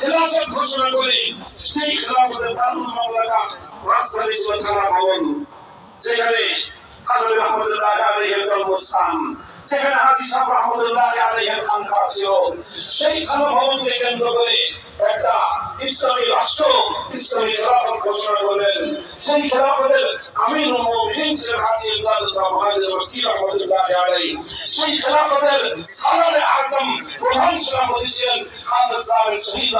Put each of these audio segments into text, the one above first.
খেলাফত ঘোষণা করে সেই খেলাফতের দারুল মামলাটা রাজধানী ছিল থানা ভবন, যেখানে কাদরি রহমতুল্লাহ আলাইহির জন্মস্থান, যেখানে হাজী সাহেব রহমতুল্লাহ আলাইহির খানকা ছিল। সেই খানা ভবনকে কেন্দ্র করে একটা ইসলামী রাষ্ট্র, ইসলামী খেলাফত ঘোষণা করলেন। সেই খেলাফতের আমির মুমিনিন ছিলেন হাজী ইমদাদুল্লাহ মুহাজির মক্কি রহমতুল্লাহ প্রধান সেনাপতি ছিলেন হাফেজ জামির শহীদ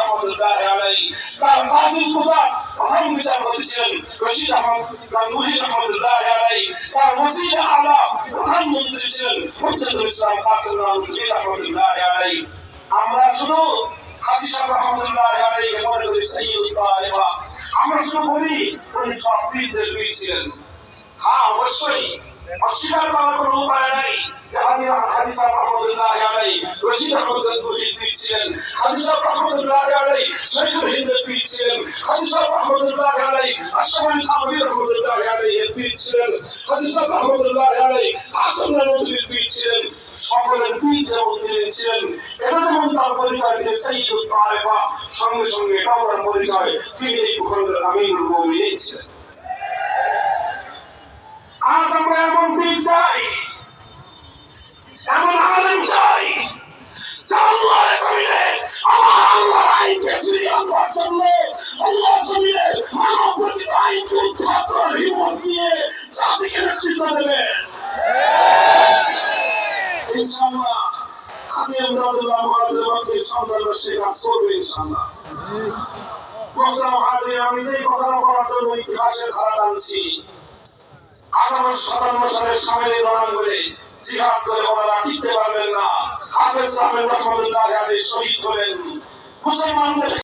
আমরা শুধু হাজি সাহেব রহমতুল্লাহ আলাইহি মনে করি সৈয়দ তাইফা শুধু বলি, উনি সব পীরদের পীর ছিলেন হ্যাঁ অবশ্যই। অস্বীকার করার কোনো উপায় নাই। যে হাজি হাজি সাহেব রহমতুল্লাহ আলাইহি রশিদ আহমদ গাঙ্গুহি ছিলেন হাজি রহমতুল্লাহ আলাইহি শহীদুল হিন্দের পীর ছিলেন হাজি রহমতুল্লাহ আলাইহি আশরাফ আলী রহমতুল্লাহ আলাইহি এর পীর ছিলেন হাজি রহমতুল্লাহ আলাইহি কাসিম নবীর পীর ছিলেন তিনি ছিলেন এটা যেমন তার পরিচয় দিয়ে সৈয়দ তাইফা সঙ্গে সঙ্গে এটাও তার পরিচয় তিনি এই ভূখণ্ডের আমিরুল মুমিনিন ছিলেন। আজ আমরা এমন পীর চাই, এমন আলেম চাই, যা আল্লাহর জমিনে, আমার আল্লাহর আইনকে ফিরিয়ে আনবার জন্য, আল্লাহর জমিনে মানব রচিত আইনকে উদ্ধার করার হিম্মত নিয়ে জাতিকে নেতৃত্ব দেবে। ইনশাআল্লাহ হাজি আমদাদুল্লাহ মহাজের মধ্যে সন্তানরা সে কাজ সামিল রণাঙ্গনে না হাফেজ আহমেদ রহমতুল্লাহ আলী শহীদ হলেন।